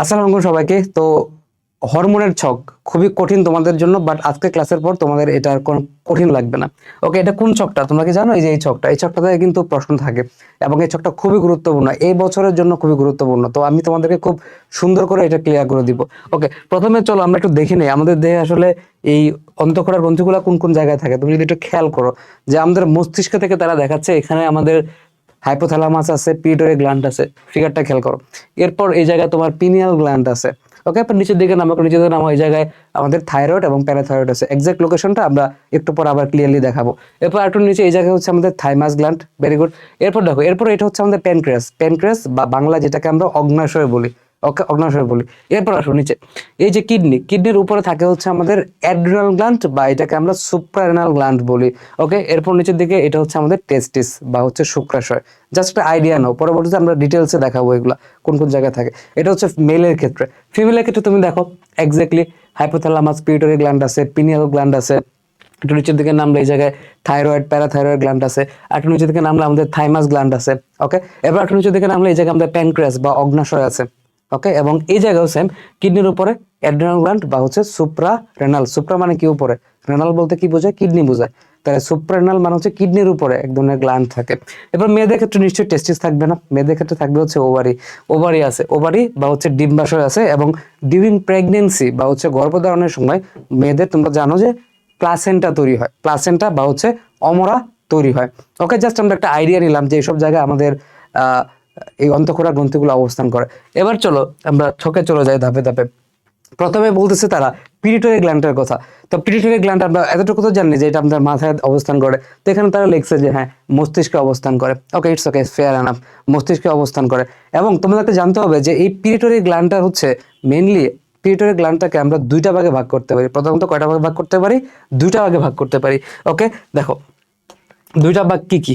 আসসালামু আলাইকুম সবাইকে। তো হরমোনের ছক খুবই কঠিন তোমাদের জন্য বাট আজকে ক্লাসের পর তোমাদের এটা কোনো কঠিন লাগবে না। ওকে এটা কোন ছকটা? তোমরা কি জানো? এই যে এই ছকটা এই ছকটা থেকে কিন্তু প্রশ্ন থাকে এবং এই ছকটা খুবই গুরুত্বপূর্ণ। এই বছরের জন্য খুবই গুরুত্বপূর্ণ। তো আমি তোমাদেরকে খুব সুন্দর করে এটা ক্লিয়ার করে দিব। ওকে প্রথমে চলো আমরা একটু দেখে নেই। আমাদের দেহে আসলে এই অন্তঃক্ষরার গ্রন্থিগুলো কোন কোন জায়গায় থাকে? তুমি যদি একটু খেয়াল করো, যে আমাদের মস্তিষ্ক থেকে তারা দেখাচ্ছে এখানে আমাদের হাইপোথ্যালামাস আছে পিডোরে গ্ল্যান্ড আছে ফিগারটা খেয়াল করো। এরপর এই জায়গায় তোমার পিনিয়াল গ্ল্যান্ড আছে। ওকে এরপর নিচের দিকে নামা নিচের দিকে নামা এই জায়গায় আমাদের থাইরয়েড এবং প্যারাথাইরয়েড আছে। এক্সাক্ট লোকেশনটা আমরা একটু পর আবার ক্লিয়ারলি দেখাবো। এরপর একটু নিচে এই জায়গায় হচ্ছে আমাদের থাইমাস গ্ল্যান্ড ভেরি গুড এরপর দেখো, এরপর এটা হচ্ছে আমাদের প্যানক্রিয়াস প্যানক্রিয়াস বা বাংলা যেটাকে আমরা অগ্নাশয় বলি। অগ্নাশয় বলি। এরপর আসো নিচে। এই যে কিডনি, কিডনির উপরে থাকে হচ্ছে আমাদের অ্যাড্রিনাল বা এটাকে আমরা বলি। ওকে, এরপর নিচের দিকে এটা হচ্ছে আমাদের টেস্টিস বা হচ্ছে শুক্রাশয়। জাস্ট আইডিয়া নাও, পরবর্তীতে আমরা ডিটেলসে দেখাবো এগুলা, কোন কোন জায়গায় থাকে। এটা হচ্ছে মেলের ক্ষেত্রে। ফিমেলের ক্ষেত্রে তুমি দেখো এক্স্যাক্টলি হাইপোথ্যালামাস পিউটারি গ্ল্যান্ড আছে পিনিয়াল গ্ল্যান্ড আছে। একটু নিচের দিকে নামলে এই জায়গায় থাইরয়েড প্যারাথাইরয়েড গ্ল্যান্ড আছে। একটু নিচের দিকে নামলে আমাদের থাইমাস গ্ল্যান্ড আছে ওকে এবার একটু নিচের দিকে নামলে এই জায়গায় আমাদের প্যানক্রিয়াস বা অগ্নাশয় আছে। ওকে এবং এই জায়গাও সেম কিডনির উপরে অ্যাড্রিনাল গ্ল্যান্ড বা হচ্ছে সুপ্রা রেনাল সুপ্রা মানে কি উপরে? রেনাল বলতে কি বোঝায়? কিডনি বোঝায়। তাহলে সুপ্রারেনাল মানে হচ্ছে কিডনির উপরে এক ধরনের গ্ল্যান্ড থাকে। এবার মেয়েদের ক্ষেত্রে নিশ্চয়ই টেস্টিস থাকবে না। মেয়েদের ক্ষেত্রে থাকবে হচ্ছে ওভারি ওভারি আছে। ওভারি বা হচ্ছে ডিম্বাশয় আছে এবং ডিউরিং প্রেগনেন্সি বা হচ্ছে গর্ভধারণের সময় মেয়েদের তোমরা জানো যে প্লাসেন্টা তৈরি হয়। প্লাসেন্টা বা হচ্ছে অমরা তৈরি হয়। ওকে জাস্ট আমরা একটা আইডিয়া নিলাম যে এইসব জায়গায় আমাদের আহ, এই অন্তঃক্ষরা গ্রন্থিগুলো অবস্থান করে। এবার চলো, আমরা ছকে চলে যাই ধাপে ধাপে। প্রথমে বলতেছে তারা পিরিটরি গ্ল্যান্ডের কথা। তো পিরিটরি গ্ল্যান্ড আমরা এতটুকু তো জানি যে এটা আমাদের মাথায় অবস্থান করে। তো এখানে তারা লিখছে যে হ্যাঁ মস্তিষ্কে অবস্থান করে। Okay it's okay fair enough মস্তিষ্কে অবস্থান করে। এবং তোমাদেরকে জানতে হবে যে এই পিরিটরি গ্ল্যান্ডটা হচ্ছে মেইনলি পিরিটরি গ্ল্যান্ডটাকে আমরা দুইটা ভাগে ভাগ করতে পারি। প্রথমত কয়টা ভাগে ভাগ করতে পারি? দুইটা ভাগে ভাগ করতে পারি। ওকে দেখো, দুইটা ভাগ কি কি?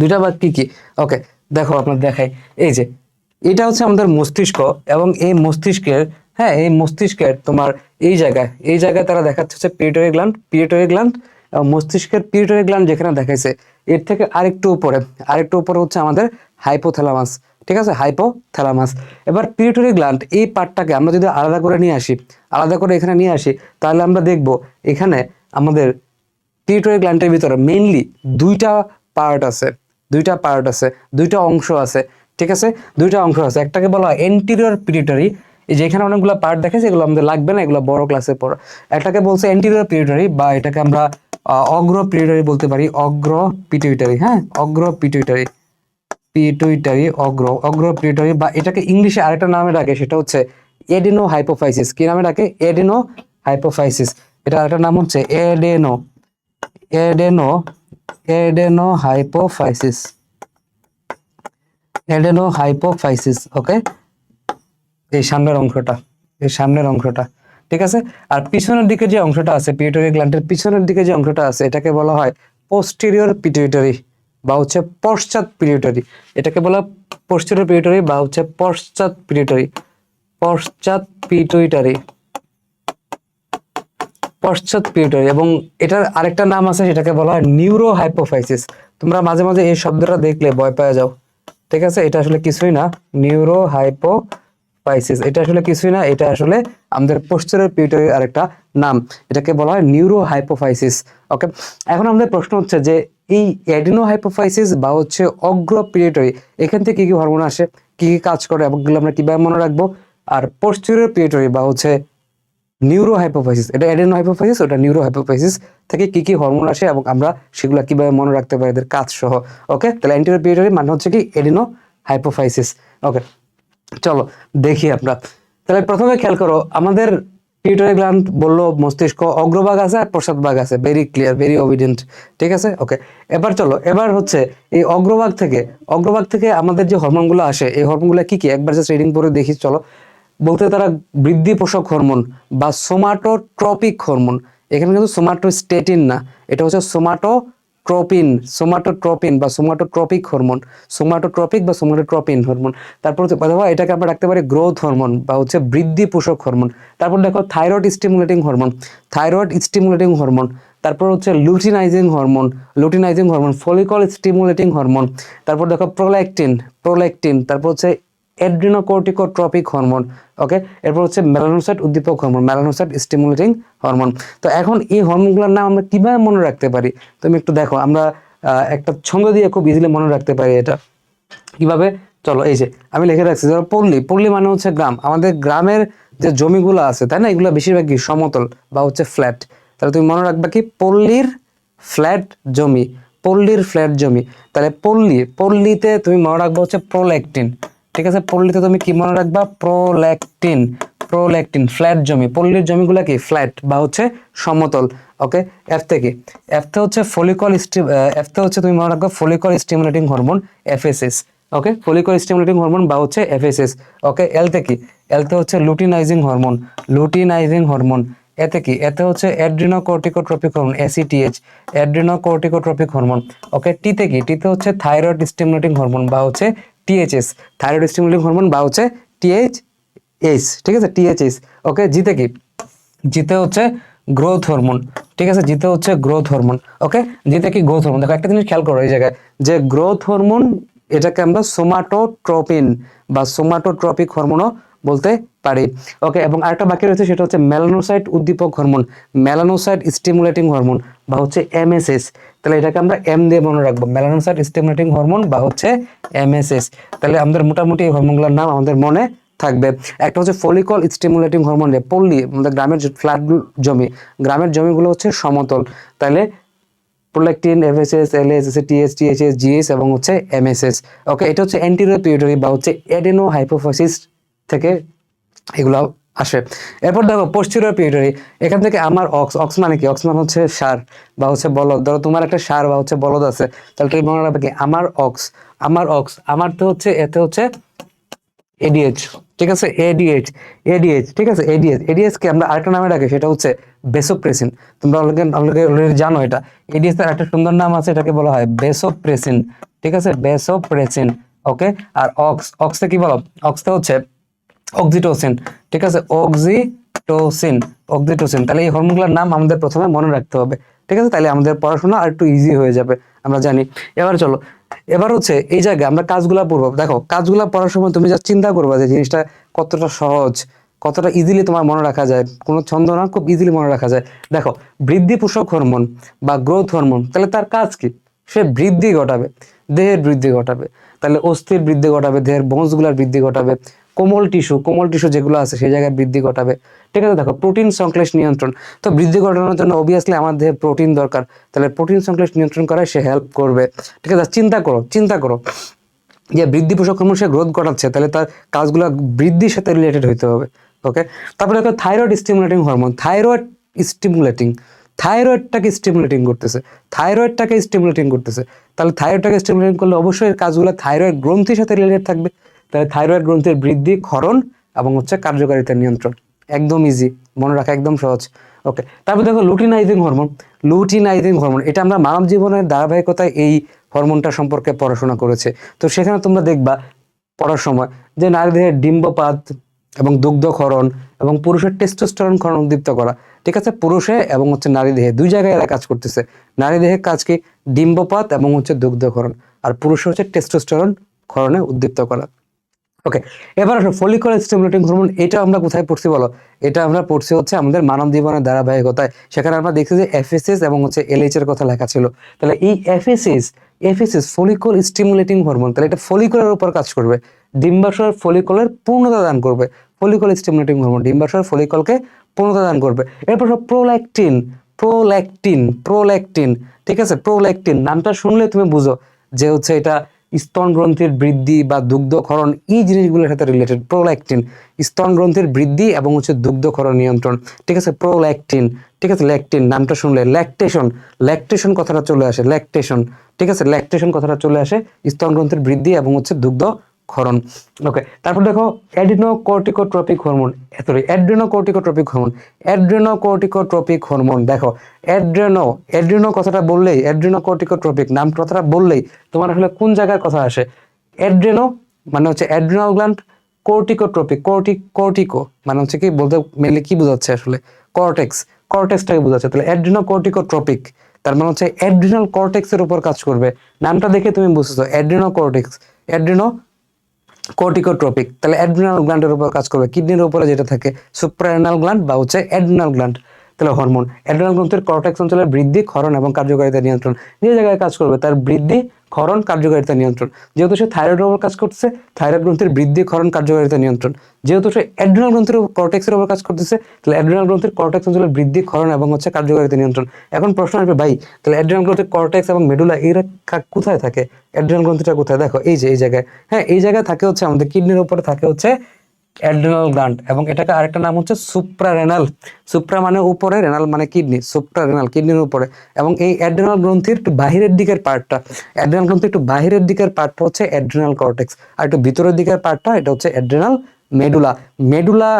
দুইটা ভাগ কি কি? ওকে দেখো আপনার দেখাই। এই যে, এটা হচ্ছে আমাদের মস্তিষ্ক এবং এই মস্তিষ্কের হ্যাঁ এই মস্তিষ্কের তোমার এই জায়গায় এই জায়গায় তারা দেখাচ্ছে হচ্ছে পিরিটরি গ্ল্যান্ড পিরিটরি গ্ল্যান্ড এবং মস্তিষ্কের পিরিটরি গ্ল্যান্ড যেখানে দেখাইছে, এর থেকে আরেকটু উপরে আরেকটু উপরে হচ্ছে আমাদের হাইপোথ্যালামাস ঠিক আছে? হাইপোথ্যালামাস এবার পিরিটরি গ্ল্যান্ড এই পার্টটাকে আমরা যদি আলাদা করে নিয়ে আসি, আলাদা করে এখানে নিয়ে আসি, তাহলে আমরা দেখব এখানে আমাদের পিউটারি গ্ল্যান্ডের ভিতরে মেইনলি দুইটা পার্ট আছে। দুইটা পার্ট আছে, দুইটা অংশ আছে, ঠিক আছে? দুইটা অংশ আছে। একটাকে বলা হয় এন্টিরিয়র পিউটারি এই যে এখানে অনেকগুলো পার্ট দেখেছি, এগুলো আমাদের লাগবে না, এগুলো বড় ক্লাসে পড়ো একটাকে বলছে এন্টিরিয়র পিউটারি বা এটাকে আমরা অগ্র পিউটারি বলতে পারি। অগ্র পিটুইটারি হ্যাঁ? অগ্র পিটুইটারি পিটুইটারি অগ্র অগ্র পিটুইটারি বা এটাকে ইংলিশে আরেকটা নামে ডাকে, সেটা হচ্ছে এডিনো হাইপোফাইসিস কি নামে ডাকে? এডিনো হাইপোফাইসিস এটা আরেকটা নাম হচ্ছে adeno adeno adeno hypophysis adeno hypophysis okay এই সামনের অংশটা, এই সামনের অংশটা, ঠিক আছে? আর পিছনের দিকে যে অংশটা আছে পিউটারি গ্ল্যান্ডের পিছনের দিকে যে অংশটা আছে, এটাকে বলা হয় পোস্টেরিয়র পিটুইটারি বা হচ্ছে পশ্চাৎ পিটুইটারি এটাকে বলা পোস্টেরিয়র পিটুইটারি বা হচ্ছে পশ্চাৎ পিটুইটারি পশ্চাৎ পিটুইটারি পশ্চাৎ পিউটারি এবং এটার আরেকটা নাম আছে সেটাকে বলা হয় নিউরো হাইপোফাইসিস তোমরা মাঝে মাঝে এই শব্দটা দেখলে ভয় পেয়ে যাও। ঠিক আছে? এটা আসলে কিছুই না। নিউরো হাইপোফাইসিস এটা আসলে কিছুই না। এটা আসলে আমাদের পোস্টারের পিউটারির আরেকটা নাম। এটাকে বলা হয় নিউরো হাইপোফাইসিস ওকে? এখন আমাদের প্রশ্ন হচ্ছে যে এই অ্যাডিনো হাইপোফাইসিস বা হচ্ছে অগ্র পিউটারি এখান থেকে কি কি হরমোন আসে, কি কি কাজ করে এবং আমরা কীভাবে মনে রাখব? আর পোস্টেরিয়র পিউটারি বা হচ্ছে নিউরো হাইপোফাইসিস এটা এডেনো হাইপোফাইসিস ওটা নিউরো হাইপোফাইসিস থেকে কি কি হরমোন আসে এবং আমরা সেগুলো কীভাবে মনে রাখতে পারি এদের কাজ সহ ওকে তাহলে অ্যান্টিরিয়র পিউটারি মানে হচ্ছে কি এডেনো হাইপোফাইসিস ওকে চলো, দেখি আমরা। তাহলে প্রথমে খেয়াল করো, আমাদের পিউটারি গ্ল্যান্ড বলল, মস্তিষ্ক অগ্রভাগ আছে আর প্রসাদ ভাগ আছে ভেরি ক্লিয়ার ভেরি অবিডেন্ট ঠিক আছে? ওকে এবার চলো, এবার হচ্ছে এই অগ্রভাগ থেকে অগ্রভাগ থেকে আমাদের যে হরমোনগুলো আসে, এই হরমোনগুলো কি কি? একবার জাস্ট রিডিং করে দেখি, চলো। বলতে তারা বৃদ্ধি পোষক হরমোন বা সোমাটোট্রপিক হরমোন। এখানে কিন্তু সোমাটোস্টেটিন না, এটা হচ্ছে সোমাটোট্রপিন সোমাটোট্রপিন বা সোমাটোট্রপিক হরমোন, সোমাটোট্রপিক বা সোমাটোট্রপিন হরমোন। তারপর অথবা এটাকে আমরা রাখতে পারি গ্রোথ হরমোন বা হচ্ছে বৃদ্ধি পোষক হরমোন। তারপর দেখো thyroid stimulating hormone, thyroid stimulating hormone, তারপর হচ্ছে luteinizing hormone luteinizing hormone, follicle stimulating hormone, তারপর দেখো প্রোল্যাকটিন প্রোল্যাকটিন তারপর হচ্ছে অ্যাড্রিনোকোর্টিকোট্রপিক হরমোন ওকে এরপর হচ্ছে মেলানোসাইট উদ্দীপক হরমোন মেলানোসাইট স্টিমুলেটিং হরমোন তো এখন এই হরমোনগুলোর নাম আমরা কীভাবে মনে রাখতে পারি? তুমি একটু দেখো, আমরা একটা ছন্দ দিয়ে খুব ইজিলি মনে রাখতে পারি এটা। কীভাবে? চলো, এই যে, আমি লিখে রাখছি, ধরো পল্লী। পল্লী মানে হচ্ছে গ্রাম। আমাদের গ্রামের যে জমিগুলো আছে, তাই না? এগুলো বেশিরভাগই সমতল বা হচ্ছে ফ্ল্যাট তাহলে তুমি মনে রাখবা কি? পল্লীর ফ্ল্যাট জমি, পল্লীর ফ্ল্যাট জমি। তাহলে পল্লী, পল্লীতে তুমি মনে রাখবা হচ্ছে প্রোল্যাকটিন ঠিক আছে? পল্লীতে তুমি কি মনে রাখবা? প্রোল্যাকটিন প্রোল্যাকটিন ফ্ল্যাট জমি। পল্লীর জমিগুলো কি? ফ্ল্যাট বা হচ্ছে সমতল, ওকে? এফ থেকে এফতে হচ্ছে ফলিকল এফতে হচ্ছে তুমি মনে রাখবা follicle stimulating hormone FSS okay? Follicle stimulating hormone বা হচ্ছে এফএসএস ওকে? এলতে কি এলতে হচ্ছে লুটিনাইজিং হরমোন লুটিনাইজিং হরমোন। এতে কি এতে হচ্ছে adrenocorticotropic hormone ACTH adrenocorticotropic hormone, okay? টিতে কি টিতে হচ্ছে থাইরয়েড স্টিমুলেটিং হরমোন বা হচ্ছে টিএইচএস থাইরয়েড স্টিমুলেটিং হরমোন বা হচ্ছে টিএইচ এইচ ঠিক আছে? টিএইচএস ওকে জিতে কি? জিতে হচ্ছে গ্রোথ হরমোন ঠিক আছে? জিতে হচ্ছে গ্রোথ হরমোন ওকে জিতে কি গ্রোথ হরমোন দেখো, একটা জিনিস খেয়াল করো এই জায়গায়, যে গ্রোথ হরমোন এটাকে আমরা সোমাটোট্রপিন বা সোমাটোট্রপিক হরমোনও বলতে পারি। ওকে এবং আরেকটা বাকি রয়েছে, সেটা হচ্ছে মেলানোসাইট উদ্দীপক হরমোন মেলানোসাইট স্টিমুলেটিং হরমোন বা হচ্ছে এমএসএস তাহলে এটাকে আমরা এম দিয়ে মনে রাখব মেলানোসাইট স্টিমুলেটিং হরমোন বা হচ্ছে এমএসএস তাহলে আমাদের মোটামুটি এই হরমোনগুলোর নাম আমাদের মনে থাকবে। একটা হচ্ছে ফলিকল স্টিমুলেটিং হরমোন পল্লী, আমাদের গ্রামের ফ্ল্যাট জমি, গ্রামের জমিগুলো হচ্ছে সমতল। তাহলে prolactin FSH LH TSH TSH GH এবং হচ্ছে এমএসএস ওকে এটা হচ্ছে অ্যান্টিরিয়র পিউটারি বা হচ্ছে এডেনো হাইপোফাইসিস থেকে এগুলো আসে। এরপর দেখো পোস্টিরিয়র পিউটারি এখান থেকে আমার অক্স অক্স মানে কি? অক্স মানে হচ্ছে সার বা হচ্ছে বলদ। ধরো তোমার একটা সার বা হচ্ছে বলদ আছে, তাহলে তুমি মনে রাখবে কি? আমার অক্স আমার অক্স আমার তো হচ্ছে, এতে হচ্ছে এডিএইচ ঠিক আছে? এডিএইচ এডিএইচ ঠিক আছে? এডিএইচ কে আমরা আরেকটা নামে ডাকি, সেটা হচ্ছে বেসোপ্রেসিন তোমরা অলরেডি অলরেডি জানো এটা। এডিএইচ এর একটা সুন্দর নাম আছে, এটাকে বলা হয় বেসোপ্রেসিন ঠিক আছে? বেসোপ্রেসিন ওকে আর অক্স অক্সে কি বলো? অক্সতে হচ্ছে অক্সিটোসিন, ঠিক আছে? Oxytocin oxytocin. তাহলে এই হরমোনগুলোর নাম আমাদের প্রথমে মনে রাখতে হবে, ঠিক আছে? তাহলে আমাদের পড়াশোনা আর একটু ইজি হয়ে যাবে, আমরা জানি। এবার চলো, এবার হচ্ছে এই জায়গায় আমরা কাজগুলা পড়ব। দেখো, কাজগুলা পড়ার সময় তুমি যা চিন্তা করবা যে জিনিসটা কতটা সহজ, কতটা ইজিলি তোমার মনে রাখা যায়, কোনো ছন্দ না, খুব ইজিলি মনে রাখা যায়। দেখো বৃদ্ধি পোষক হরমোন বা গ্রোথ হরমোন তাহলে তার কাজ কি? সে বৃদ্ধি ঘটাবে, দেহের বৃদ্ধি ঘটাবে। তাহলে অস্থির বৃদ্ধি ঘটাবে, দেহের বোনসগুলার বৃদ্ধি ঘটাবে কোমল টিস্যু কোমল টিস্যু যেগুলো আছে সেই জায়গায় বৃদ্ধি ঘটাবে। ঠিক আছে, দেখো, প্রোটিন সংশ্লেষ নিয়ন্ত্রণ। তো বৃদ্ধি ঘটানোর জন্য অবভিয়াসলি আমার দেহে প্রোটিন দরকার। তাহলে প্রোটিন সংশ্লেষ নিয়ন্ত্রণ করায় সে হেল্প করবে। ঠিক আছে, চিন্তা করো চিন্তা করো যে বৃদ্ধি পোষক হরমোন সে গ্রোথ ঘটাচ্ছে, তাহলে তার কাজগুলো বৃদ্ধির সাথে রিলেটেড হইতে হবে ওকে তারপরে দেখো thyroid stimulating hormone thyroid stimulating থাইরয়েডটাকে stimulating করতেছে থাইরয়েডটাকে স্টিমুলেটিং করতেছে। তাহলে থাইরয়েডটাকে স্টিমুলেটিং করলে অবশ্যই কাজগুলো থাইরয়েড গ্রন্থির সাথে রিলেটেড থাকবে। তাহলে থাইরয়েড গ্রন্থির বৃদ্ধি, ক্ষরণ এবং হচ্ছে কার্যকারিতা নিয়ন্ত্রণ। একদম ইজি মনে রাখা একদম সহজ। ওকে তারপর দেখো লুটিনাইজিং হরমোন লুটিনাইজিং হরমোন এটা আমরা মানব জীবনের ধারাবাহিকতায় এই হরমোনটা সম্পর্কে পড়াশোনা করেছে। তো সেখানে তোমরা দেখবা, পড়ার সময় যে নারী দেহের ডিম্বপাত এবং দুগ্ধক্ষরণ এবং পুরুষের টেস্টোস্টেরন ক্ষরণ উদ্দীপ্ত করা। ঠিক আছে? পুরুষে এবং হচ্ছে নারী দেহে, দুই জায়গায় এরা কাজ করতেছে। নারী দেহের কাজ কি? ডিম্বপাত এবং হচ্ছে দুগ্ধক্ষরণ আর পুরুষে হচ্ছে টেস্টোস্টেরন ক্ষরণে উদ্দীপ্ত করা। ওকে এবার আসো ফলিকল স্টিমুলেটিং হরমোন এটা আমরা কোথায় পড়ছি বলো? এটা আমরা পড়ছি হচ্ছে আমাদের মানব জীবনের ধারাবাহিকতায়। সেখানে আমরা দেখছি যে এফএসএস এবং হচ্ছে এলএইচ এর কথা লেখা ছিল। তাহলে এই FSH FSH follicle stimulating hormone তাহলে এটা ফলিকলের উপর কাজ করবে। ডিম্বাশয় ফলিকলের পূর্ণতা দান করবে। ফলিকল স্টিমুলেটিং হরমোন ডিম্বাশয় ফলিকলকে পূর্ণতা দান করবে। এরপর প্রোল্যাকটিন প্রোল্যাকটিন প্রোল্যাকটিন ঠিক আছে? প্রোল্যাকটিন নামটা শুনলে তুমি বুঝো যে হচ্ছে এটা স্তন গ্রন্থির বৃদ্ধি বা দুগ্ধকরণ এই জিনিসগুলোর সাথে রিলেটেড প্রোল্যাকটিন স্তন গ্রন্থির বৃদ্ধি এবং হচ্ছে দুগ্ধকরণ নিয়ন্ত্রণ। ঠিক আছে? প্রোল্যাকটিন ঠিক আছে? ল্যাকটিন নামটা শুনলে ল্যাকটেশন ল্যাকটেশন কথাটা চলে আসে ল্যাকটেশন ঠিক আছে? ল্যাকটেশন কথাটা চলে আসে স্তন গ্রন্থির বৃদ্ধি এবং হচ্ছে দুগ্ধ ক্ষরণ। ওকে তারপর দেখো adrenocorticotropic hormone sorry adrenocorticotropic hormone adrenocorticotropic hormone দেখো অ্যাড্রেনো অ্যাড্রেনো কথাটা বললেই অ্যাড্রেনোকর্টিকোট্রপিক নাম কথাটা বললেই তোমার আসলে কোন জায়গার কথা আসে? অ্যাড্রেনো মানে হচ্ছে adrenal gland corticotropic cortic cortico মানে হচ্ছে কি বলতে মেনলি কি বোঝাচ্ছে আসলে? কর্টেক্স কর্টেক্সটাকে বোঝাচ্ছে। তাহলে অ্যাড্রেনোকর্টিকোট্রপিক তার মানে হচ্ছে অ্যাড্রিনাল কর্টেক্সের উপর কাজ করবে। নামটা দেখে তুমি বুঝতেছো অ্যাড্রেনো কর্টেক্স অ্যাড্রেনো কর্টিকোট্রপিক তাহলে অ্যাড্রিনাল গ্ল্যান্ডের উপর কাজ করবে কিডনির উপরে যেটা থাকে সুপ্রায়নাল গ্ল্যান্ড বা হচ্ছে অ্যাড্রিনাল গ্ল্যান্ড তাহলে হরমোন অ্যাড্রিনাল গ্রন্থের কর্টেক্স অঞ্চলের বৃদ্ধি, ক্ষরণ এবং কার্যকারিতা নিয়ন্ত্রণ যে জায়গায় কাজ করবে, তার বৃদ্ধি ক্ষরণ কার্যকারিতা নিয়ন্ত্রণ। যেহেতু সে থাইরয়েড ওপর কাজ করতেছে থাইরয়েড গ্রন্থির বৃদ্ধি ক্ষরণ কার্যকারিতা নিয়ন্ত্রণ। যেহেতু সে অ্যাড্রিনাল গ্রন্থের কর্টেক্সের ওপর কাজ করতেছে, তাহলে অ্যাড্রিনাল গ্রন্থের কর্টেক্স অঞ্চলের বৃদ্ধি ক্ষরণ এবং হচ্ছে কার্যকারিতা নিয়ন্ত্রণ। এখন প্রশ্ন আসবে, ভাই, তাহলে অ্যাড্রিনাল গ্রন্থের কর্টেক্স এবং মেডুলা এরা কোথায় থাকে? অ্যাড্রিনাল গ্রন্থিটা কোথায়? দেখো, এই যে, এই জায়গায়। হ্যাঁ এই জায়গায় থাকে হচ্ছে আমাদের কিডনির ওপরে থাকে হচ্ছে অ্যাড্রিনাল গ্ল্যান্ড এবং এটাকে আরেকটা নাম হচ্ছে সুপ্রারেনাল। সুপ্রা মানে উপরে, রেনাল মানে কিডনি, সুপ্রারেনাল, কিডনির উপরে। এবং এই অ্যাড্রিনাল গ্রন্থির একটু বাহিরের দিকের পার্টটা অ্যাড্রিনাল গ্রন্থির একটু বাহিরের দিকের পার্টটা হচ্ছে অ্যাড্রিনাল কর্টেক্স, আর একটু ভিতরের দিকের পার্টটা, এটা হচ্ছে অ্যাড্রিনাল মেডুলা। মেডুলা,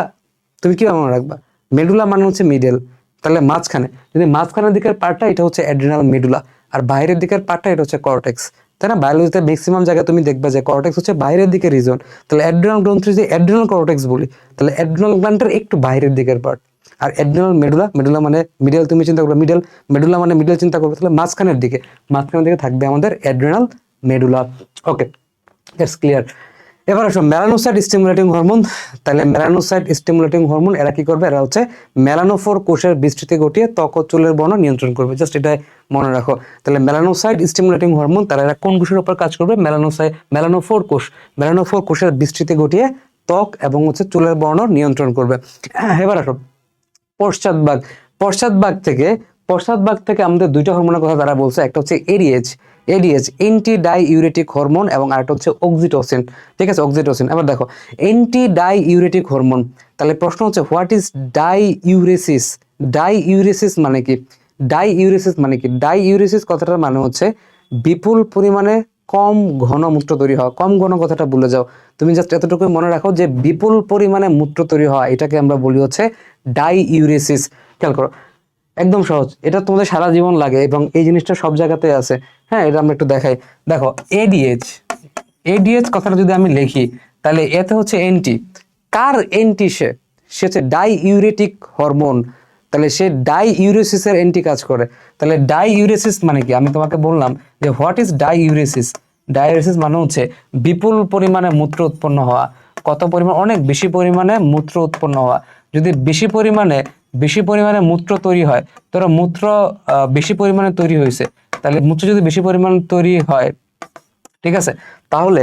তুমি কি মনে রাখবা? মেডুলা মানে হচ্ছে মিডেল, তাহলে মাঝখানে। যদি মাঝখানের দিকের পার্টটা, এটা হচ্ছে অ্যাড্রিনাল মেডুলা, আর বাইরের দিকের পার্টটা, এটা হচ্ছে কর্টেক্স। তাই না? বায়োলজিতে ম্যাক্সিমাম জায়গায় তুমি দেখবে যে করটেক্স হচ্ছে বাইরের দিকে রিজন তাহলে অ্যাড্রিনাল গ্রন্থি যে অ্যাড্রিনাল করটেক্স বলি। তাহলে অ্যাড্রিনাল গ্ল্যান্ডের একটু বাইরের দিকের পার্ট আর অ্যাড্রিনাল মেডুলা মেডুলা মানে মিডল তুমি চিন্তা করবে মিডল মেডুলা মানে মিডল চিন্তা করবে, তাহলে মাঝখানের দিকে। মাঝখানের দিকে থাকবে আমাদের adrenal medulla okay that's clear এবার আসো মেলানোসাইট স্টিমুলেটিং হরমোন তাহলে মেলানোসাইট স্টিমুলেটিং হরমোন এরা কি করবে? এরা হচ্ছে মেলানোফোর কোষের বিস্তৃতি ঘটিয়ে ত্বক চুলের বর্ণ নিয়ন্ত্রণ করবে। জাস্ট এটা মনে রাখো। তাহলে মেলানোসাইট স্টিমুলেটিং হরমোন তারা এরা কোন কোষের উপর কাজ করবে? মেলানোসাইট মেলানোফোর কোষ। মেলানোফোর কোষের বিস্তৃতি ঘটিয়ে ত্বক এবং হচ্ছে চুলের বর্ণ নিয়ন্ত্রণ করবে। হ্যাঁ, এবার আসো। পশ্চাৎভাগ পশ্চাৎভাগ থেকে পশ্চাৎভাগ থেকে আমাদের দুইটা হরমোনের কথা তারা বলছে। একটা হচ্ছে ADH ADH anti diuretic hormone এবং আরেকটা হচ্ছে অক্সিটোসিন ঠিক আছে অক্সিটোসিন এবার দেখো এন্টি ডাই ইউরেটিক হরমোন তাহলে প্রশ্ন হচ্ছে what is diuresis diuresis মানে কি? ডাই ইউরেসিস মানে কি? ডাই ইউরেসিস কথাটার মানে হচ্ছে, বিপুল পরিমাণে কম ঘন মূত্র তৈরি হওয়া। কম ঘন কথাটা ভুলে যাও। তুমি জাস্ট এতটুকু মনে রাখো যে, বিপুল পরিমাণে মূত্র তৈরি হওয়া, এটাকে আমরা বলি হচ্ছে ডাই ইউরেসিস খেয়াল করো, একদম সহজ। এটা তোমাদের সারা জীবন লাগে এবং এই জিনিসটা সব জায়গাতে আছে। হ্যাঁ এটা আমরা একটু দেখাই। দেখো এডিএইচ এডিএইচ কথাটা যদি আমি লিখি, তাহলে এতে হচ্ছে এন্টি কার এন্টি সে? সে হচ্ছে ডাই ইউরেটিক হরমোন তাহলে সে ডাই ইউরেসিসের এন্টি কাজ করে। তাহলে ডাই ইউরেসিস মানে কি? আমি তোমাকে বললাম যে what is diuresis diuresis মানে হচ্ছে বিপুল পরিমাণে মূত্র উৎপন্ন হওয়া। কত পরিমাণ? অনেক বেশি পরিমাণে মূত্র উৎপন্ন হওয়া। যদি বেশি পরিমাণে বেশি পরিমাণে মূত্র তৈরি হয় ধরো মূত্র বেশি পরিমাণে তৈরি হয়েছে। তাহলে মূত্র যদি বেশি পরিমাণ তৈরি হয়, ঠিক আছে? তাহলে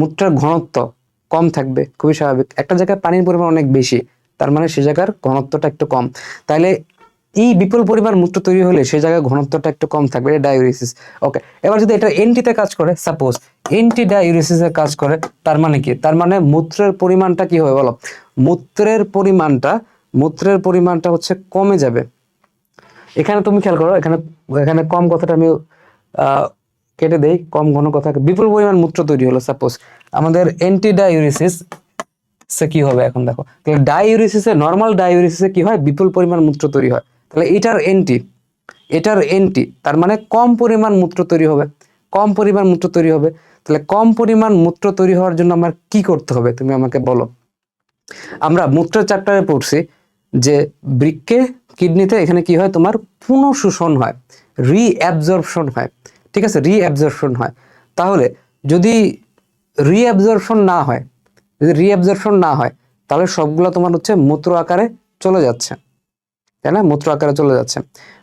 মূত্রের ঘনত্ব কম থাকবে, খুবই স্বাভাবিক। একটা জায়গায় পানির পরিমাণ অনেক বেশি, তার মানে সে জায়গার ঘনত্বটা একটু কম। তাহলে এই বিপুল পরিমাণ মূত্র তৈরি হলে সে জায়গায় ঘনত্বটা একটু কম থাকবে, এটা ডায়োরিসিস। ওকে, এবার যদি এটা এন্টিতে কাজ করে সাপোজ এন্টি ডায়োরিসিসের কাজ করে, তার মানে কি? তার মানে মূত্রের পরিমাণটা কি হবে বলো? মূত্রের পরিমাণটা মূত্রের পরিমাণটা হচ্ছে কমে যাবে। এখানে তুমি খেয়াল করো, এখানে এখানে কম কথাটা আমি কেটে দেই, কম ঘন কথা। বিপুল পরিমাণ মূত্র তৈরি হলো সাপোজ আমাদের অ্যান্টি ডাইউরিসিস সে কি হবে এখন দেখো? তাহলে ডাইউরিসিসে নর্মাল ডাইউরিসিসে কি হয়? বিপুল পরিমাণ মূত্র তৈরি হয়। তাহলে এটার এন্টি এটার এন্টি তার মানে কম পরিমাণ মূত্র তৈরি হবে। কম পরিমাণ মূত্র তৈরি হবে। তাহলে কম পরিমাণ মূত্র তৈরি হওয়ার জন্য আমার কি করতে হবে? তুমি আমাকে বলো। আমরা মূত্রের চ্যাপ্টারে পড়ছি। যে বৃক্কে, কিডনিতে এখানে কি হয়? তোমার পুনঃশোষণ হয় রিঅ্যাবজর্পশন হয়, ঠিক আছে? রিঅ্যাবজর্পশন হয়। তাহলে যদি রিঅ্যাবজর্পশন না হয়, যদি রিঅ্যাবজর্পশন না হয়, তাহলে সবগুলো তোমার হচ্ছে মূত্র আকারে চলে যাচ্ছে। তাই না? মূত্র আকারে চলে যাচ্ছে।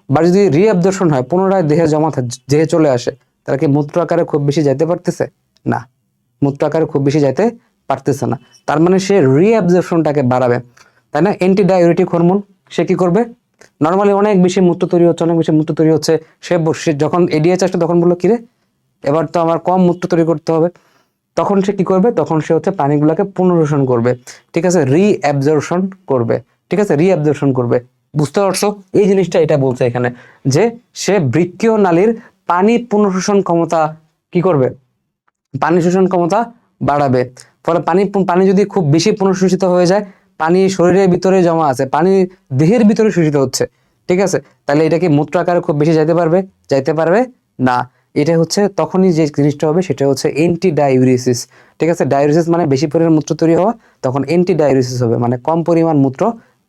বা যদি রিঅ্যাবজর্পশন হয়, পুনরায় দেহে জমা দেহে চলে আসে, তাহলে কি মূত্র আকারে খুব বেশি যাইতে পারতেছে? না। মূত্র আকারে খুব বেশি যাইতে পারতেছে না। তার মানে সে রিঅ্যাবজর্পশনটাকে বাড়াবে। তাই না? অ্যান্টি ডায়োরেটিক হরমোন সে কি করবে? নর্মালি অনেক বেশি মূত্র তৈরি হচ্ছে, অনেক বেশি মূত্র তৈরি হচ্ছে। সে যখন এডিএচ আসবে তখন বলল, কিরে, এবার তো আমার কম মূত্র তৈরি করতে হবে। তখন সে কি করবে? তখন সে হচ্ছে পানিগুলোকে পুনর্শোষণ করবে। ঠিক আছে? রিঅ্যাবজর্পশন করবে। ঠিক আছে? রিঅ্যাবজর্পশন করবে। বুঝতে পারছ? এই জিনিসটা এটা বলছে এখানে যে সে বৃক্কীয় নালীর পানি পুনর্শোষণ ক্ষমতা কি করবে? পানি শোষণ ক্ষমতা বাড়াবে। ফলে পানি পানি যদি খুব বেশি পুনঃশোষিত হয়ে যায় পানি শরীরের ভিতরে জমা আছে, পানি দেহের ভিতরে শোষিত হচ্ছে, ঠিক আছে? তাহলে এটা কি মূত্র আকারে খুব বেশি যাইতে পারবে যাইতে পারবে না। এটা হচ্ছে তখনই যে জিনিসটা হবে সেটা হচ্ছে এন্টি ডায়োরিসিস ঠিক আছে? ডায়োরিসিস মানে বেশি পরিমাণ মূত্র তৈরি হওয়া, তখন এন্টি ডায়োরিসিস হবে মানে কম পরিমাণ মূত্র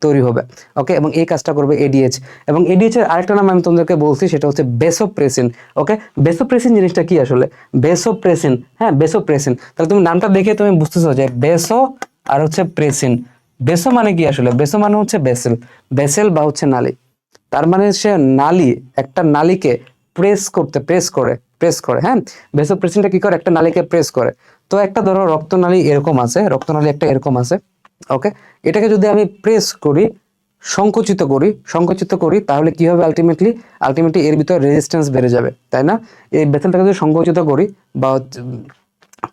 তৈরি হবে ওকে এবং এই কাজটা করবে এডিএইচ এবং এডিএইচ এর আরেকটা নাম আমি তোমাদেরকে বলছি, সেটা হচ্ছে বেসোপ্রেসিন ওকে বেসোপ্রেসিন জিনিসটা কি আসলে? বেসোপ্রেসিন হ্যাঁ বেসোপ্রেসিন তাহলে তুমি নামটা দেখে তুমি বুঝতেছো যে বেসো আর হচ্ছে প্রেসিন বেসো মানে কি আসলে? বেসো মানে হচ্ছে বেসেল বেসেল বা হচ্ছে নালী। তার মানে সে নালী, একটা নালীকে প্রেস করতে, প্রেস করে প্রেস করে হ্যাঁ? ভেসোপ্রেসিনটা কি করে? একটা নালীকে প্রেস করে। তো একটা ধরো রক্তনালী এরকম আছে, রক্তনালী একটা এরকম আছে, ওকে? এটাকে যদি আমি প্রেস করি, সংকুচিত করি সংকুচিত করি, তাহলে কি হবে আলটিমেটলি আলটিমেটলি এর ভিতরে রেজিস্ট্যান্স বেড়ে যাবে, তাই না? এই বেসেলটাকে যদি সংকুচিত করি, বা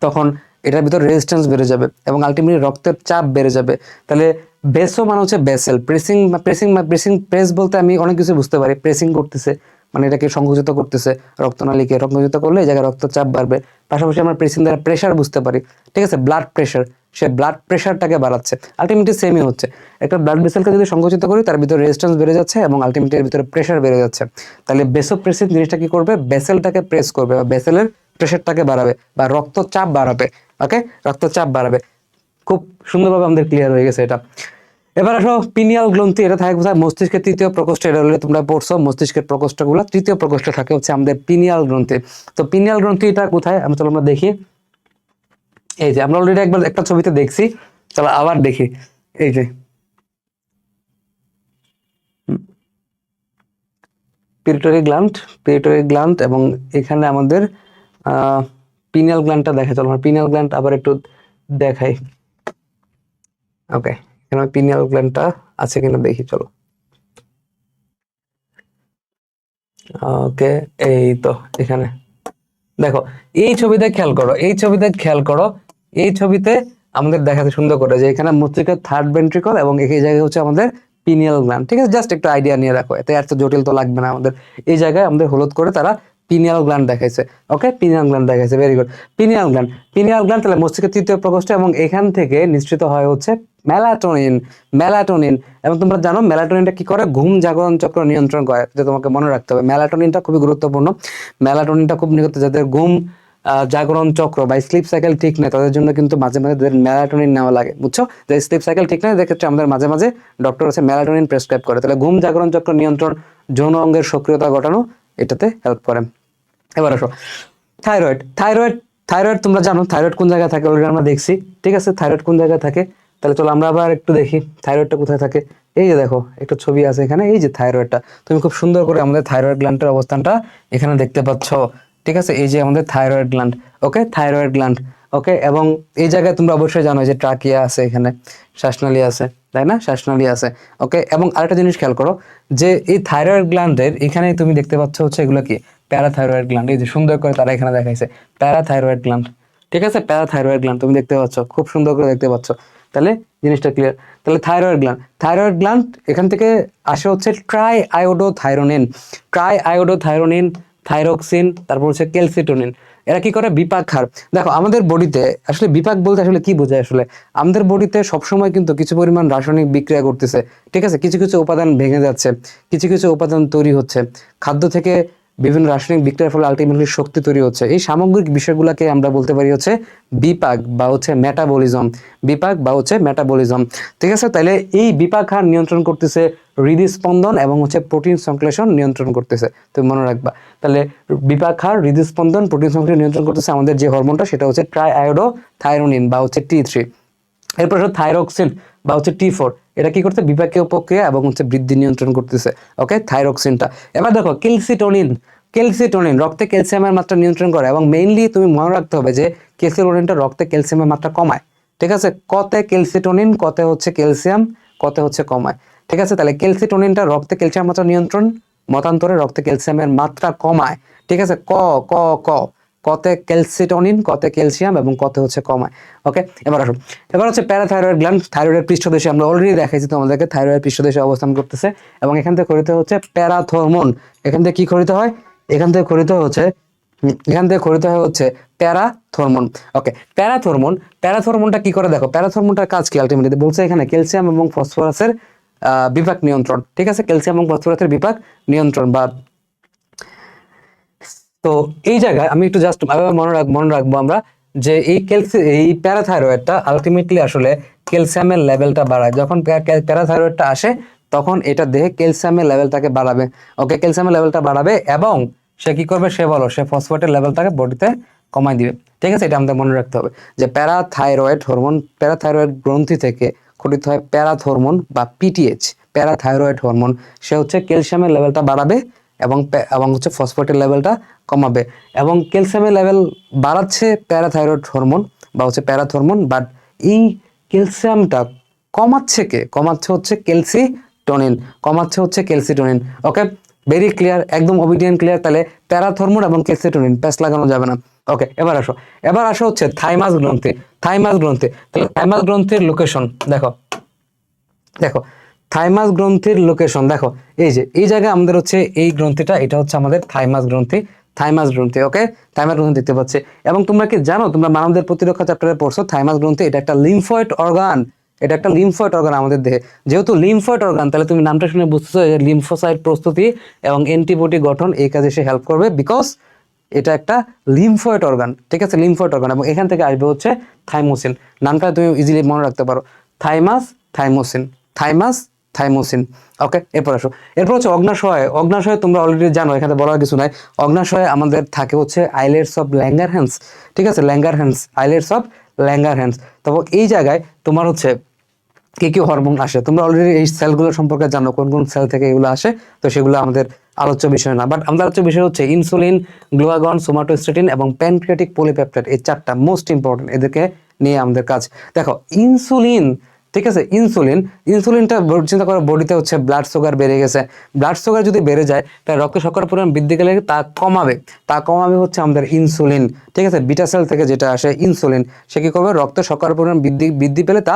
তখন এটার ভিতর রেজিস্ট্যান্স বেড়ে যাবে এবং আলটিমেটলি রক্তের চাপ বেড়ে যাবে। তাহলে বেসও মানে হচ্ছে vessel pressing pressing pressing press বলতে আমি অনেক কিছু বুঝতে পারি। প্রেসিং করতেছে মানে এটাকে সংকুচিত করতেছে রক্তনালীকে। সংকুচিত করলে এই জায়গায় রক্তচাপ বাড়বে। পাশাপাশি আমরা প্রেসিং দ্বারা প্রেশার বুঝতে পারি। ঠিক আছে? ব্লাড প্রেশার সে ব্লাড প্রেশারটাকে বাড়াচ্ছে। আলটিমেটলি সেমই হচ্ছে। একটা ব্লাড ভেসেলকে যদি সংকুচিত করি, তার ভিতরে রেজিস্ট্যান্স বেড়ে যাচ্ছে এবং আলটিমেটলি এর ভিতরে প্রেশার বেড়ে যাচ্ছে। তাহলে বেসোপ্রেসিভ জিনিসটা কি করবে? বেসেলটাকে প্রেস করবে বা বেসেলের প্রেশারটাকে বাড়াবে বা রক্তচাপ বাড়াবে ওকে রক্তচাপ বাড়াবে। খুব সুন্দরভাবে আমাদের ক্লিয়ার হয়ে গেছে এটা। এবার আসো পিনিয়াল গ্রন্থি, এটা থাকে কোথায়? মস্তিষ্কের তৃতীয় প্রকোষ্ঠ, এটা হলে তোমরা পড়ছো মস্তিষ্কের প্রকোষ্ঠগুলো। তৃতীয় প্রকোষ্ঠে থাকে হচ্ছে আমাদের পিনিয়াল গ্রন্থি। তো পিনিয়াল গ্রন্থিটা কোথায়? আমি চলো আমরা দেখি। এই যে, আমরা অলরেডি একবার একটা ছবিতে দেখছি। চলো আবার দেখি। এই যে। পিরিটরি গ্ল্যান্ড পিরিটরি গ্ল্যান্ড এবং এখানে আমাদের পিনিয়াল গ্ল্যান্ডটা দেখা চলো আমরা পিনিয়াল গ্ল্যান্ড আবার একটু দেখাই। ওকে এখানে পিনিয়াল গ্ল্যান্ডটা আছে কিনা দেখি, চলো। ওকে এই তো, এখানে। দেখো, এই ছবিতে খেয়াল করো, এই ছবিতে খেয়াল করো, এই ছবিতে আমাদের দেখাতে সুন্দর করে যে এখানে মস্তিষ্কের থার্ড ভেন্ট্রিকল এবং এই জায়গায় হচ্ছে আমাদের পিনিয়াল গ্ল্যান্ড ঠিক আছে? জাস্ট একটু আইডিয়া নিয়ে রাখো, এতে এত জটিল তো লাগবে না আমাদের। এই জায়গায় আমাদের হলুদ করে তারা পিনিয়াল গ্ল্যান্ড দেখাইছে। ওকে পিনিয়াল গ্ল্যান্ড দেখাইছে। Very good pineal gland pineal gland তাহলে মস্তিষ্কের তৃতীয় প্রকোষ্ঠ এবং এখান থেকে নিশ্চিত হয় হচ্ছে মেলাটোনিন মেলাটোনিন এবং তোমরা জানো মেলাটোনিনটা কি করে? ঘুম জাগরণ চক্র নিয়ন্ত্রণ করে যে তোমাকে মনে রাখতে হবে। মেলাটোনিনটা খুবই গুরুত্বপূর্ণ। মেলাটোনিনটা খুব নিকট যাদের ঘুম জাগরণ চক্র বা স্লিপ সাইকেল ঠিক নেই, তাদের জন্য কিন্তু মাঝে মাঝে তাদের মেলাটোনিন নেওয়া লাগে, বুঝছ? যে স্লিপ সাইকেল ঠিক নেই ক্ষেত্রে আমাদের মাঝে মাঝে ডক্টর হচ্ছে মেলাটোনিন প্রেসক্রাইব করে। তাহলে ঘুম জাগরণ চক্র নিয়ন্ত্রণ, যৌন অঙ্গের সক্রিয়তা ঘটানো, এটাতে হেল্প করে। এবার আসো। থাইরয়েড থাইরয়েড থাইরয়েড তোমরা জানো থাইরয়েড কোন জায়গায় থাকে অলরেডি আমরা দেখছি। ঠিক আছে? থাইরয়েড কোন জায়গায় থাকে? তাহলে চলো আমরা আবার একটু দেখি থাইরয়েডটা কোথায় থাকে? এই যে দেখো, একটা ছবি আছে এখানে, এই যে থাইরয়েডটা তুমি খুব সুন্দর করে আমাদের থাইরয়েড গ্ল্যান্ডের অবস্থানটা এখানে দেখতে পাচ্ছ। ঠিক আছে? এই যে আমাদের thyroid gland okay thyroid gland okay এবং এই জায়গায় তোমরা অবশ্যই জানো যে ট্রাকিয়া আছে এখানে শ্বাসনালী আছে, তাই না? শ্বাসনালী আছে ওকে এবং আরেকটা জিনিস খেয়াল করো, যে এই থাইরয়েড গ্ল্যান্ডের এখানে তুমি দেখতে পাচ্ছ হচ্ছে এগুলো কি? প্যারাথাইরয়েড গ্ল্যান্ড এই যে সুন্দর করে তারা এখানে দেখাইছে, প্যারাথাইরয়েড গ্ল্যান্ড ঠিক আছে? প্যারাথাইরয়েড গ্ল্যান্ড তুমি দেখতে পাচ্ছ, খুব সুন্দর করে দেখতে পাচ্ছ। তাহলে জিনিসটা ক্লিয়ার তাহলে থাইরয়েড গ্ল্যান্ড থাইরয়েড গ্ল্যান্ড এখান থেকে আসে হচ্ছে triiodothyronine triiodothyronine thyroxine তারপর হচ্ছে ক্যালসিটোনিন এরা কি করে? বিপাক হার। দেখো, আমাদের বডিতে আসলে বিপাক বলতে আসলে কি বোঝায় আসলে? আমাদের বডিতে সবসময় কিন্তু কিছু পরিমাণ রাসায়নিক বিক্রিয়া করতেছে ঠিক আছে? কিছু কিছু উপাদান ভেঙে যাচ্ছে, কিছু কিছু উপাদান তৈরি হচ্ছে। খাদ্য থেকে বিভিন্ন রাসায়নিক বিক্রিয়ার ফলে আলটিমেটলি শক্তি তৈরি হচ্ছে। এই সামগ্রিক বিষয়গুলোকে আমরা বলতে পারি হচ্ছে বিপাক বা হচ্ছে মেটাবলিজম বিপাক বা হচ্ছে মেটাবলিজম ঠিক আছে? তাহলে এই বিপাক হার নিয়ন্ত্রণ করতেছে হৃদস্পন্দন এবং হচ্ছে প্রোটিন সংশ্লেষণ নিয়ন্ত্রণ করতেছে। তুমি মনে রাখবা। তাহলে বিপাক হার, হৃদস্পন্দন প্রোটিন সংশ্লেষণ নিয়ন্ত্রণ করতেছে আমাদের যে হরমোনটা, সেটা হচ্ছে ট্রাই আয়োডো থাইরোনিন বা হচ্ছে টি থ্রি এরপর হচ্ছে থাইরক্সিন বা হচ্ছে টি ফোর এটা কি করতে বিপাকীয় প্রক্রিয়া এবং হচ্ছে বৃদ্ধি নিয়ন্ত্রণ করতেছে। ওকে থাইরক্সিনটা এবার দেখো ক্যালসিটোনিন ক্যালসিটোনিন রক্তে ক্যালসিয়ামের মাত্রা নিয়ন্ত্রণ করে এবং মেইনলি তুমি মনে রাখতে হবে যে ক্যালসিটোনিনটা রক্তে ক্যালসিয়ামের মাত্রা কমায়। ঠিক আছে? কতে ক্যালসিটোনিন কতে হচ্ছে ক্যালসিয়াম কতে হচ্ছে কমায়। ঠিক আছে? তাহলে ক্যালসিটোনিনটা রক্তে ক্যালসিয়াম মাত্রা নিয়ন্ত্রণ, মতান্তরে রক্তে ক্যালসিয়ামের মাত্রা কমায়। ঠিক আছে? ক ক ক। কতে ক্যালসিটোনিন, কতে ক্যালসিয়াম এবং কতে হচ্ছে কমায়। ওকে এবার আসুন। এবার হচ্ছে প্যারাথাইরয়েড গ্ল্যান্ড, থাইরয়েডের পৃষ্ঠদেশে আমরা অলরেডি দেখাইছি তোমাদেরকে, থাইরয়েড পৃষ্ঠদেশে অবস্থান করতেছে এবং এখান থেকে খরিত হচ্ছে প্যারাথরমোন। এখান থেকে কি খরিত হয়? এখান থেকে খরিত হচ্ছে, এখান থেকে খরিত হয় হচ্ছে প্যারাথরমোন। ওকে প্যারাথরমোন, প্যারাথরমোনটা কি করে দেখো? প্যারাথরমোনটার কাজ কি আলটিমেটলি বলছে এখানে ক্যালসিয়াম এবং ফসফরাসের বিপাক নিয়ন্ত্রণ। ঠিক আছে? ক্যালসিয়াম এবং ফসফরাসের বিপাক নিয়ন্ত্রণ বা তো এই জায়গায় আমি একটু জাস্ট মনে রাখ, মনে রাখব আমরা যে এই ক্যালসি এই প্যারাথাইরয়েডটা আলটিমেটলি আসলে ক্যালসিয়ামের লেভেলটা বাড়ায়। যখন প্যারাথাইরয়েডটা আসে, তখন এটা দেহে ক্যালসিয়ামের লেভেলটাকে বাড়াবে। ওকে ক্যালসিয়ামের লেভেলটা বাড়াবে এবং সে কি করবে? সে বলো, সে ফসফেটের লেভেলটাকে বডিতে কমাই দিবে। ঠিক আছে? এটা আমাদের মনে রাখতে হবে। যে প্যারাথাইরয়েড হরমোন প্যারাথাইরয়েড গ্রন্থি থেকে গঠিত হয় প্যারাথ হরমোন বা পিটিএইচ প্যারাথাইরয়েড হরমোন সে হচ্ছে ক্যালসিয়ামের লেভেলটা বাড়াবে এবং এবং হচ্ছে ফসফেটের লেভেলটা কমাবে। এবং ক্যালসিয়ামের লেভেল বাড়াচ্ছে প্যারাথাইরয়েড হরমোন বা হচ্ছে প্যারাথ হরমোন বাট এই ক্যালসিয়ামটা কমাচ্ছে কে? কমাচ্ছে হচ্ছে ক্যালসিটোনিন কমাচ্ছে হচ্ছে ক্যালসিটোনিন ওকে ভেরি ক্লিয়ার একদম অবিডিয়েন্ট ক্লিয়ার তাহলে প্যারাথর্মোন এবং ক্যালসিটোনিন প্যাস লাগানো যাবে না। ওকে এবার আসো। এবার আসো হচ্ছে থাইমাস গ্রন্থি। থাইমাস গ্রন্থি। তাহলে থাইমাস গ্রন্থির লোকেশন দেখো। দেখো থাইমাস গ্রন্থির লোকেশন দেখো, এই যে, এই জায়গায় আমাদের হচ্ছে এই গ্রন্থিটা, এটা হচ্ছে আমাদের থাইমাস গ্রন্থি থাইমাস গ্রন্থি ওকে থাইমাস গ্রন্থি দেখতে পাচ্ছে। এবং তোমরা কি জানো, তোমরা মানবদের প্রতিরক্ষা চ্যাপ্টারে পড়ছো, থাইমাস গ্রন্থি, এটা একটা লিমফয়েড অর্গান এটা একটা লিমফয়েড অর্গান আমাদের দেহে। যেহেতু লিমফয়েড অর্গান তাহলে তুমি নামটা শুনে বুঝতেছো লিমফোসাইট প্রস্তুতি এবং অ্যান্টিবডি গঠন এই কাজে সে হেল্প করবে বিকজ এটা একটা লিমফয়েড অর্গান ঠিক আছে? লিমফয়েড অর্গান এবং এখান থেকে আসবে হচ্ছে থাইমোসিন। নামটা তুমি ইজিলি মনে রাখতে পারো। Thymus, thymosin. Thymus thymosin okay এরপর আসো। এরপর হচ্ছে অগ্নাশয়। অগ্নাশয় তোমরা অলরেডি জানো, এখানে বলার কিছু নাই। অগ্নাশয় আমাদের থাকে হচ্ছে আইলেটস অফ ল্যাঙ্গার হ্যান্ডস ঠিক আছে? Langerhans islets of Langerhans তবে এই জায়গায় তোমার হচ্ছে কি কি হরমোন আসে? তোমরা অলরেডি এই সেলগুলো সম্পর্কে জানো, কোন কোন সেল থেকে এগুলো আসে, তো সেগুলো আমাদের আলোচ্য বিষয় না। বাট আমাদের আলোচ্য বিষয় হচ্ছে ইনসুলিন গ্লুয়াগন সোমাটোস্টেটিন এবং প্যানক্রিয়াটিক পলিপেপটাইড এই চারটা মোস্ট ইম্পর্টেন্ট এদেরকে নিয়ে আমাদের কাজ। দেখো ইনসুলিন ঠিক আছে? ইনসুলিন, ইনসুলিনটা চিন্তা করো, বডিতে হচ্ছে ব্লাড সুগার বেড়ে গেছে। ব্লাড সুগার যদি বেড়ে যায়, তাহলে রক্ত শর্করার পরিমাণ বৃদ্ধি গেলে তা কমাবে। তা কমাবে হচ্ছে আমাদের ইনসুলিন, ঠিক আছে? বিটাসেল থেকে যেটা আসে ইনসুলিন, সে কী করবে? রক্ত শর্করার পরিমাণ বৃদ্ধি বৃদ্ধি পেলে তা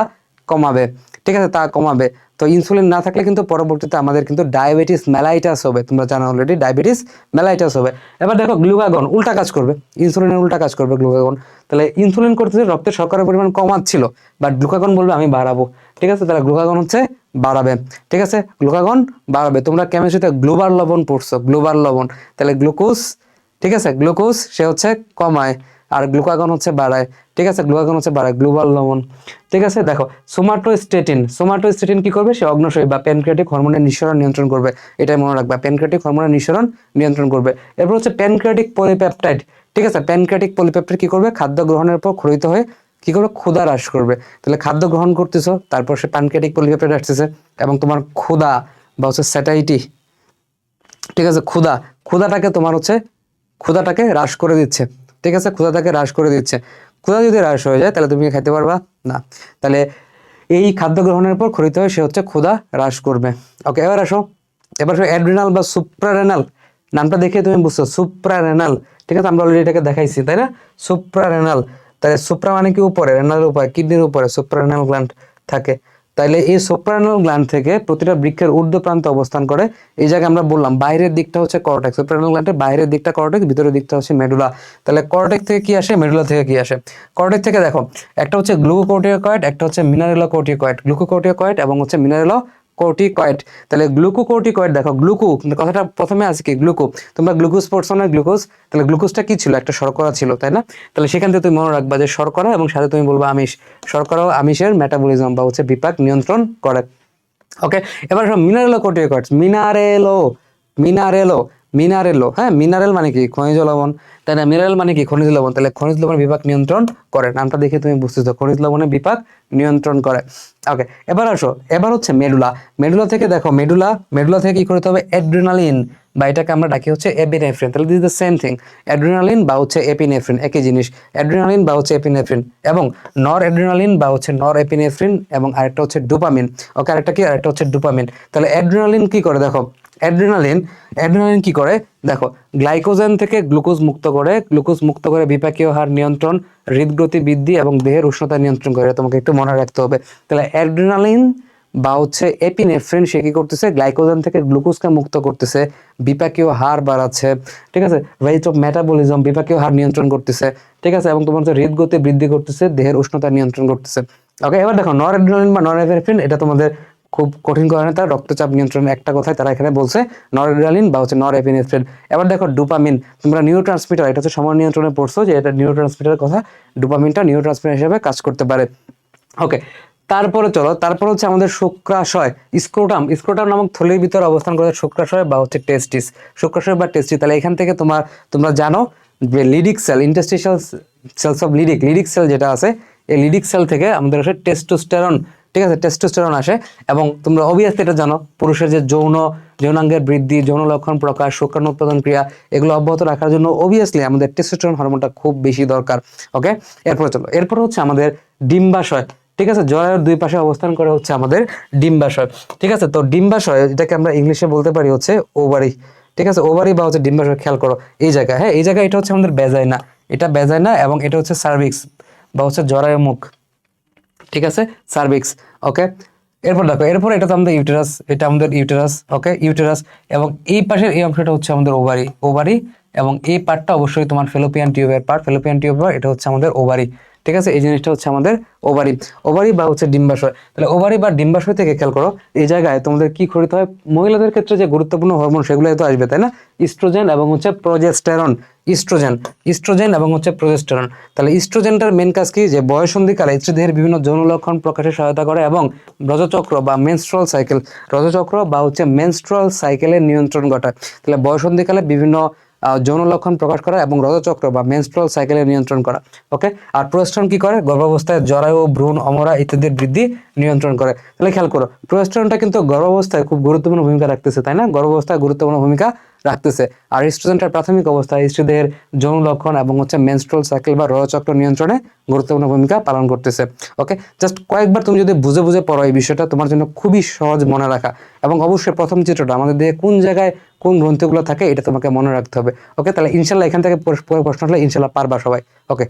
কমাবে। ঠিক আছে, তা কমাবে। তো ইনসুলিন না থাকলে কিন্তু পরবর্তীতে আমাদের কিন্তু ডায়াবেটিস মেলাইটাস হবে। তোমরা জানো অলরেডি ডায়াবেটিস মেলাইটাস হবে। এবার দেখো গ্লুকাগন উল্টা কাজ করবে। ইনসুলিনের উল্টা কাজ করবে গ্লুকাগন তাহলে ইনসুলিন করতেছে রক্তের শর্করার পরিমাণ কমাচ্ছিল বাট গ্লুকাগন বলবে আমি বাড়াবো। ঠিক আছে, তাহলে গ্লুকাগন হচ্ছে বাড়াবে। ঠিক আছে গ্লুকাগন বাড়াবে। তোমরা কেমিস্ট্রিতে গ্লোবাল লবণ পড়ছো গ্লোবাল লবণ। তাহলে গ্লুকোজ ঠিক আছে গ্লুকোজ সে হচ্ছে কমায়। আর গ্লুকাগন হচ্ছে বাড়ায়, ঠিক আছে? গ্লুকাগন হচ্ছে বাড়ায় গ্লোবাল লবণ, ঠিক আছে? দেখো সোমাটোস্টেটিন সোমাটোস্টেটিন কি করবে? সে অগ্নশয় বা প্যানক্রিয়াটিক হরমোনের নিঃসরণ নিয়ন্ত্রণ করবে। এটাই মনে রাখবা প্যানক্রিয়াটিক হরমোনের নিঃসরণ নিয়ন্ত্রণ করবে। এরপর হচ্ছে প্যানক্রিয়াটিক পলিপেপটাইড ঠিক আছে? প্যানক্রিয়াটিক পলিপেপটাইড কি করবে? খাদ্য গ্রহণের পর ক্ষরিত হয়ে কি করবে? ক্ষুধা হ্রাস করবে। তাহলে খাদ্য গ্রহণ করতেছো, তারপর সে প্যানক্রিয়াটিক পলিপেপটাইড আসতেছে এবং তোমার ক্ষুধা বা হচ্ছে স্যাটাইটি ঠিক আছে? ক্ষুধা, ক্ষুধাটাকে তোমার হচ্ছে, ক্ষুধাটাকে হ্রাস করে দিচ্ছে। ঠিক আছে ক্ষুধাটাকে হ্রাস করে দিচ্ছে। ক্ষুধা যদি হ্রাস হয়ে যায়, তাহলে তুমি খেতে পারবা? না। তাহলে এই খাদ্য গ্রহণের পর খরিত হয়ে সে হচ্ছে ক্ষুধা হ্রাস করবে। ওকে এবার আসো। এবার আসো অ্যাড্রিনাল বা সুপ্রারেনাল। নামটা দেখে তুমি বুঝছ, সুপ্রারেনাল। ঠিক আছে, আমরা অলরেডি এটাকে দেখাইছি, তাই না? সুপ্রারেনাল। তাহলে সুপ্রা মানে কি উপরে? রেনালের উপরে কিডনির উপরে সুপ্রারেনাল গ্ল্যান্ড থাকে। তাইলে এই সোপ্রানোল গ্ল্যান্ড থেকে প্রতিটা বৃক্ষের ঊর্ধ্ব প্রান্তে অবস্থান করে। এই জায়গায় আমরা বললাম, বাইরের দিকটা হচ্ছে কর্টেক্স সোপ্রানোল গ্ল্যান্ডের বাইরের দিকটা কর্টেক্স ভিতরের দিকটা হচ্ছে মেডুলা তাহলে কর্টেক্স থেকে কি আসে? মেডুলা থেকে কি আসে? কর্টেক্স থেকে দেখো, একটা হচ্ছে গ্লুকোকোর্টিকয়েড একটা হচ্ছে মিনারেলো কোর্টিকয়েড গ্লুকোকোর্টিকয়েড এবং হচ্ছে মিনারেলো কোর্টিকয়েড তাহলে গ্লুকোকোর্টিকয়েড দেখো গ্লুকো কথাটা প্রথমে আছে কি? গ্লুকো তোমরা গ্লুকোজ পড়ছো না গ্লুকোজ তাহলে গ্লুকোজটা কি ছিল? একটা শর্করা ছিল, তাই না? তাহলে সেখান থেকে তুমি মনে রাখবা যে শর্করা এবং সাথে তুমি বলবা আমিষ। শর্করা আমিষের মেটাবলিজম বা হচ্ছে বিপাক নিয়ন্ত্রণ করে। ওকে এবার সব মিনারেলো কোর্টিকয়েডস মিনারেলো মিনারেলো মিনারেলো হ্যাঁ মিনারেল মানে কি? খনিজ লবণ। তাই না মিনারেল মানে কি? খনিজ লবণ। তাহলে খনিজ লবণ বিপাক নিয়ন্ত্রণ করে। নামটা দেখে তুমি বুঝতেছো খনিজ লবণের বিপাক নিয়ন্ত্রণ করে। ওকে এবার আসো। এবার হচ্ছে মেডুলা। মেডুলা থেকে দেখো, মেডুলা মেডুলা থেকে কি করতে হবে? অ্যাড্রিনালিন বা এটাকে আমরা ডাকি হচ্ছে এপিনেফ্রিন তাহলে this the same thing adrenaline বা হচ্ছে এপিনেফ্রিন একই জিনিস। অ্যাড্রিনালিন বা হচ্ছে এপিনেফ্রিন এবং নর অ্যাড্রিনালিন বা হচ্ছে নর এপিনেফ্রিন এবং আরেকটা হচ্ছে ডোপামিন ওকে আরেকটা কি? আরেকটা হচ্ছে ডোপামিন তাহলে অ্যাড্রিনালিন কি করে? দেখো অ্যাড্রিনালিন অ্যাড্রিনালিন কি করে? দেখো, গ্লাইকোজেন থেকে গ্লুকোজ মুক্ত করে, গ্লুকোজ মুক্ত করে বিপাকীয় হার নিয়ন্ত্রণ হৃদগতি বৃদ্ধি এবং দেহের উষ্ণতা নিয়ন্ত্রণ করে। তোমাকে একটু মনে রাখতে হবে। তাহলে অ্যাড্রিনালিন বা হচ্ছে এপিনেফ্রিন সে কি করতেছে? গ্লাইকোজেন থেকে গ্লুকোজকে মুক্ত করতেছে, বিপাকীয় হার বাড়াচ্ছে, ঠিক আছে? রেট অফ মেটাবলিজম বিপাকীয় হার নিয়ন্ত্রণ করতেছে, ঠিক আছে? এবং তোমার হচ্ছে হৃদগতি বৃদ্ধি করতেছে, দেহের উষ্ণতা নিয়ন্ত্রণ করতেছে। ওকে এবার দেখো নর অ্যাড্রিনালিন বা নর এপিনেফ্রিন এটা তোমাদের খুব কঠিন করে না, তার রক্তচাপ নিয়ন্ত্রণ একটা কথায় তারা এখানে বলছে, নরড্রালিন বা হচ্ছে নর এপিনেফ্রিন এবার দেখো, ডোপামিন, তোমরা নিউরো ট্রান্সমিটার এটা হচ্ছে সময় নিয়ন্ত্রণে পড়ছো যে এটা নিউরো ট্রান্সমিটারের কথা, ডোপামিনটা নিউরো ট্রান্সমিটার হিসেবে কাজ করতে পারে। ওকে, তারপরে চলো, তারপর হচ্ছে আমাদের শুক্রাশয়, স্ক্রোটাম স্ক্রোটাম নামক থলির ভিতরে অবস্থান করে শুক্রাশয় বা হচ্ছে টেস্টিস। শুক্রাশয় বা টেস্টিস, তাহলে এখান থেকে তোমার, তোমরা জানো যে Leydig cell interstitial cells of Leydig Leydig cell যেটা আছে, এই লিডিক সেল থেকে আমাদের আসে টেস্টোস্টেরন ঠিক আছে? টেস্টোস্টেরন আসে এবং তোমরা অবভিয়াসলি এটা জানো, পুরুষের যে যৌন, যৌনাঙ্গের বৃদ্ধি, যৌন লক্ষণ প্রকাশ, শুক্রাণু উৎপাদন ক্রিয়া, এগুলো অব্যাহত রাখার জন্য অবভিয়াসলি আমাদের টেস্টোস্টেরন হরমোনটা খুব বেশি দরকার ওকে এরপরে চলো, এরপর হচ্ছে আমাদের ডিম্বাশয়, ঠিক আছে? জরায়ুর দুই পাশে অবস্থান করে হচ্ছে আমাদের ডিম্বাশয়, ঠিক আছে? তো ডিম্বাশয় যেটাকে আমরা ইংলিশে বলতে পারি হচ্ছে ওভারি, ঠিক আছে? ওভারি বা হচ্ছে ডিম্বাশয়, খেয়াল করো, এই জায়গায় হ্যাঁ? এই জায়গায় এটা হচ্ছে আমাদের বেজায় না এটা বেজায় না এবং এটা হচ্ছে সার্ভিক্স বা হচ্ছে জরায়ু মুখ ঠিক আছে? সার্ভিক্স ওকে এরপর দেখো, এরপর এটা তো আমাদের ইউটেরাস এটা আমাদের ইউটেরাস ওকে ইউটেরাস এবং এই পাশের এই অংশটা হচ্ছে আমাদের ওভারি ওভারি এবং এই পার্টটা অবশ্যই তোমার ফেলোপিয়ান টিউবের পার্ট ফেলোপিয়ান টিউবের এটা হচ্ছে আমাদের ওভারি ঠিক আছে? এই জিনিসটা হচ্ছে আমাদের ওভারি। ওভারি বা হচ্ছে ডিম্বাশয়। তাহলে ওভারি বা ডিম্বাশয় থেকে খেয়াল করো, এই জায়গায় তোমাদের কি করতে হয়? মহিলাদের ক্ষেত্রে যে গুরুত্বপূর্ণ হরমোন সেগুলো তো আসবে, তাই না? ইস্ট্রোজেন এবং হচ্ছে প্রজেস্টেরন ইস্ট্রোজেন ইস্ট্রোজেন এবং হচ্ছে প্রজেস্টেরন তাহলে ইস্ট্রোজেনটার মেন কাজ কি? যে বয়সন্ধিকালে স্ত্রীদেহের বিভিন্ন যৌন লক্ষণ প্রকাশে সহায়তা করে এবং রজচক্র বা মেনস্ট্রুয়াল সাইকেল রজচক্র বা হচ্ছে মেনস্ট্রুয়াল সাইকেলের নিয়ন্ত্রণ ঘটায়। তাহলে বয়সন্ধিকালে বিভিন্ন যৌন লক্ষণ প্রকাশ করা এবং রজচক্র বা মেন্সপ্রাল সাইকেলের নিয়ন্ত্রণ করা ওকে আর প্রোস্ট্রন কি করে? গর্ভাবস্থায় জরায়ু, ভ্রূণ, অমরা ইত্যাদির বৃদ্ধি নিয়ন্ত্রণ করে। তাহলে খেয়াল করো, প্রোস্ট্রনটা কিন্তু গর্ভাবস্থায় খুব গুরুত্বপূর্ণ ভূমিকা রাখতেছে, তাই না? গর্ভাবস্থায় গুরুত্বপূর্ণ ভূমিকা রাখতেছে। আর স্টুডেন্টের প্রাথমিক অবস্থায় স্ত্রীদের যৌন লক্ষণ এবং হচ্ছে মেনস্ট্রোল সাইকেল বা রয়চক্র নিয়ন্ত্রণে গুরুত্বপূর্ণ ভূমিকা পালন করতেছে। ওকে জাস্ট কয়েকবার তুমি যদি বুঝে বুঝে পড়ো এই বিষয়টা, তোমার জন্য খুবই সহজ মনে রাখা। এবং অবশ্যই প্রথম চিত্রটা, আমাদের দিয়ে কোন জায়গায় কোন গ্রন্থগুলো থাকে, এটা তোমাকে মনে রাখতে হবে। ওকে তাহলে ইনশাল্লাহ এখান থেকে প্রশ্ন হলে ইনশাল্লাহ পারবা সবাই। ওকে